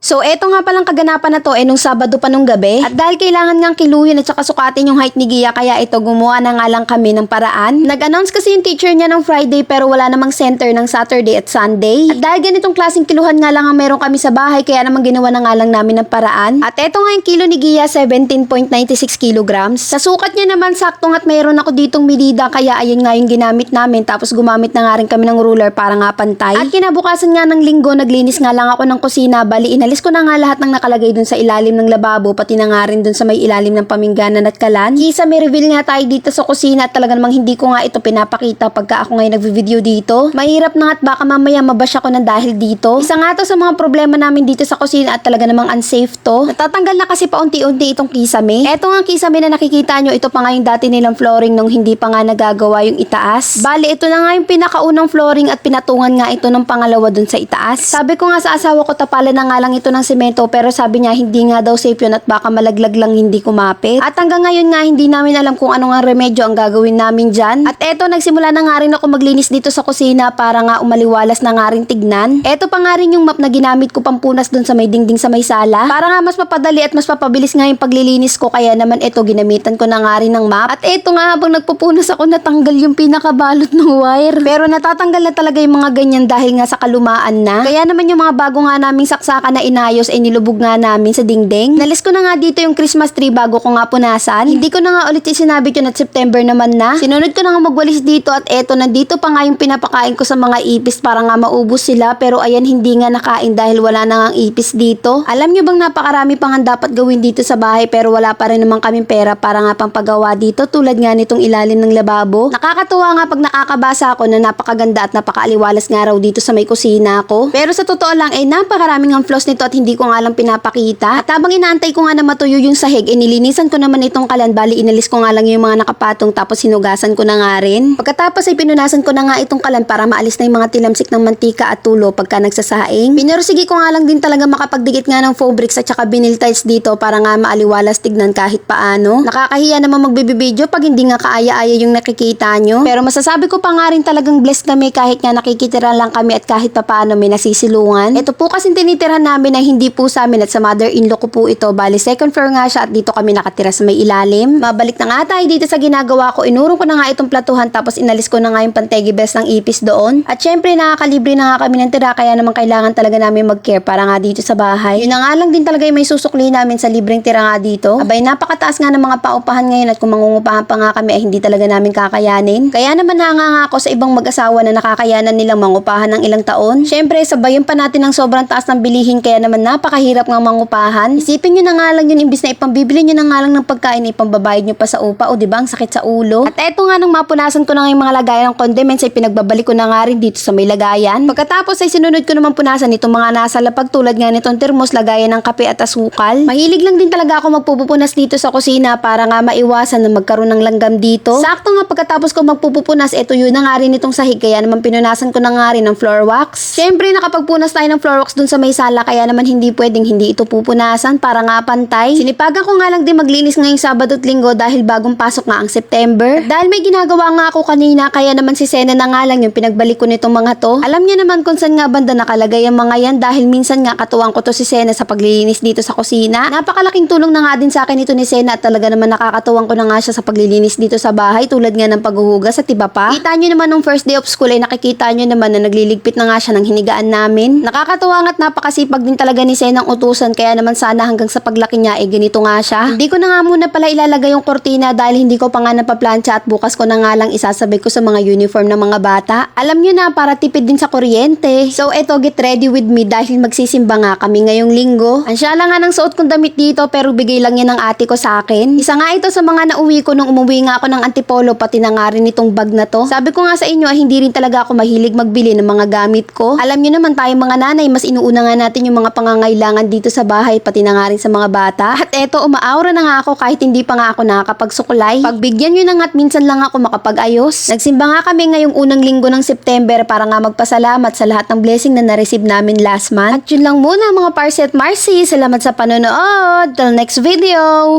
So, eto nga palang kaganapan na to eh nung Sabado pa nung gabi. At dahil kailangan ngang kiluyin at saka sukatin yung height ni Gia, kaya ito gumawa na nga lang kami ng paraan. Nag-announce kasi yung teacher niya ng Friday pero wala namang center ng Saturday at Sunday. At dahil ganitong klaseng kiluhan nga lang ang meron kami sa bahay, kaya naman ginawa na nga lang namin ng paraan. At eto nga yung kilo ni Gia, 17.96 kilograms. Sa sukat niya naman, saktong at mayroon ako ditong medida, kaya ayun nga yung ginamit namin. Tapos gumamit na nga rin kami ng ruler para nga pantay. At kinabukasan nga ng linggo, naglinis nga lang ako ng kusina, bali inalis ko na nga lahat ng nakalagay dun sa ilalim ng lababo, pati na nga rin dun sa may ilalim ng pamingganan at kalan. Kisa may reveal nga tayo dito sa kusina at talaga namang hindi ko nga ito pinapakita pagka ako ngayon nagvi-video dito. Mahirap na at baka mamaya mabash ako ng dahil dito. Isa nga to sa mga problema namin dito sa kusina at talaga namang unsafe to. Natatanggal na kasi paunti-unti itong kisame. Eto nga kisame na nakikita nyo, ito pa nga yung dati nilang flooring nung hindi pa nga nagagawa yung itaas. Bali, ito na nga yung pinakaunang flooring at pinatungan nga ito ng pangalawa dun sa itaas. Sabi ko nga sa asawa ko, tapalan na nga lang ito ng semento pero sabi niya hindi nga daw safe yun at baka malaglag lang hindi kumapit. At hanggang ngayon nga hindi namin alam kung ano nga remedyo ang gagawin namin dyan. At eto nagsimula na nga rin ako maglinis dito sa kusina para nga umaliwalas na nga rin tignan. Eto pa nga rin yung map na ginamit ko pampunas dun sa may dingding sa may sala. Para nga mas mapadali at mas mapabilis nga yung paglilinis ko kaya naman eto ginamitan ko na nga rin ng map. At eto nga habang nagpupunas ako natanggal yung pinakabalot ng wire. Pero natatanggal na talaga yung mga ganyan dahil nga sa kalumaan na. Kaya naman yung mga bago nga naming saksakan na inayos ay nilubog nga namin sa dingding. Nalis ko na nga dito yung Christmas tree bago ko nga punasan. Hindi ko na nga ulit isinabit yun at September naman na. Sinunod ko na nga magwalis dito at eto nandito pa nga yung pinapakain ko sa mga ipis para nga maubos sila pero ayan hindi nga nakain dahil wala na nga ang ipis dito. Alam nyo bang napakarami pa nga dapat gawin dito sa bahay pero wala pa rin naman kaming pera para nga pampagawa dito tulad nga nitong ilalim ng lababo. Nakakatuwa nga pag nakakabasa ako na napakaganda at napakaaliwalas nga raw dito sa may kusina ko. Pero sa totoo lang ay napakaraming ang flaws nito at hindi ko nga lang pinapakita. At habang inaantay ko nga na matuyo yung sahig, eh nilinisan ko naman itong kalan bali inalis ko nga lang yung mga nakapatong tapos hinugasan ko na nga rin. Pagkatapos ay pinunasan ko na nga itong kalan para maalis na yung mga tilamsik ng mantika at tulo pagka nagsasaing. Pinursigi ko nga lang din talaga makapagdikit nga ng foam bricks at saka vinyl tiles dito para nga maaliwalas tignan kahit paano. Nakakahiya naman magbibideo pag hindi nga kaaya-aya yung nakikita nyo. Pero masasabi ko pa nga rin talagang blessed kami kahit nga nakikitira lang kami at kahit pa paano may nasisilungan. Ito po kasi tinitirahan namin na hindi po sa amin at sa mother-in-law ko po ito. Bali, second floor nga siya at dito kami nakatira sa may ilalim. Mabalik na nga tayo dito sa ginagawa ko. Inurong ko na nga itong platuhan tapos inalis ko na nga yung pantegi best ng ipis doon. At syempre nakakalibre na nga kami ng tira kaya naman kailangan talaga namin mag-care para nga dito sa bahay. Yun na nga lang din talaga yung may susukli namin sa libreng tira nga dito. Abay, napakataas nga ng mga paupahan ngayon at kung mangungupahan pa nga kami ay hindi talaga namin kakayanin. Kaya naman hanga nga ako sa ibang mag-asawa na nakakayanan nilang mangupahan ng ilang taon. Syempre, sabayan pa natin ng sobrang taas ng bilihin kaya naman napakahirap nga mangupahan. Isipin nyo na nga lang yun imbis na ipambibili nyo na nga lang ng pagkain ay ipambabayad nyo pa sa upa o di ba ang sakit sa ulo. At eto nga nung mapunasan ko na nga yung mga lagayan ng condiments ay pinagbabalik ko na nga rin dito sa may lagayan. Pagkatapos ay sinunod ko naman punasan itong mga nasa lapag tulad nga nitong termos, lagayan ng kape at asukal. Mahilig lang din talaga ako magpupupunas dito sa kusina para nga maiwasan na magkaroon ng langgam dito. Sakto nga pagkatapos ko magpupupunas, eto yun na nga rin itong sahig kaya naman pinunasan ko na nga rin ng floor wax. Siyempre nakapagpunas tayo ng floor wax dun sa may sala kaya naman hindi pwedeng hindi ito pupunasan para nga pantay. Sinipagan ko nga lang din maglinis ngayong Sabado at Linggo dahil bagong pasok nga ang September. Dahil may ginagawa nga ako kanina kaya naman si Sena na nga lang yung pinagbalik ko nitong mga to. Alam niya naman kung saan nga banda nakalagay ang mga yan dahil minsan nga katuwang ko to si Sena sa paglilinis dito sa kusina. Napakalaking tulong na nga din sa akin ito ni Sena at talaga naman nakakatuwang ko na nga siya sa paglilinis dito sa bahay tulad nga ng paghuhugas at iba pa. Kita nyo naman nung first day of school ay nakikita nyo naman na nagliligpit na nga siya ng hinigaan namin. Nakakatuwa nga at napakasipag din talaga ni Senang utusan kaya naman sana hanggang sa paglaki niya ay ganito nga siya. Hindi ko na nga muna pala ilalagay yung kortina dahil hindi ko pa nga napaplansya at bukas ko na nga lang isasabay ko sa mga uniform ng mga bata. Alam nyo na para tipid din sa kuryente. So eto get ready with me dahil magsisimba nga kami ngayong linggo. Ansya lang nga ng suot kong damit dito pero bigay lang yan ng ate ko sa akin. Isa nga ito sa mga nauwi ko nung umuwi nga ako ng antipolo pati na nga rin itong bag na to. Sabi ko nga sa inyo ay hindi rin talaga ako mahilig magbili ng mga gamit ko. Alam nyo naman tayo mga nanay mas inuuna nga natin yung mga pangangailangan dito sa bahay pati na nga rin sa mga bata. At eto umaaura na nga ako kahit hindi pa nga ako nakakapagsuklay. Pagbigyan nyo na nga at minsan lang ako makapag-ayos. Nagsimba nga kami ngayong unang linggo ng September para nga magpasalamat sa lahat ng blessing na na-receive namin last month. At yun lang muna mga Parset Marcy. Salamat sa panonood. Till next video!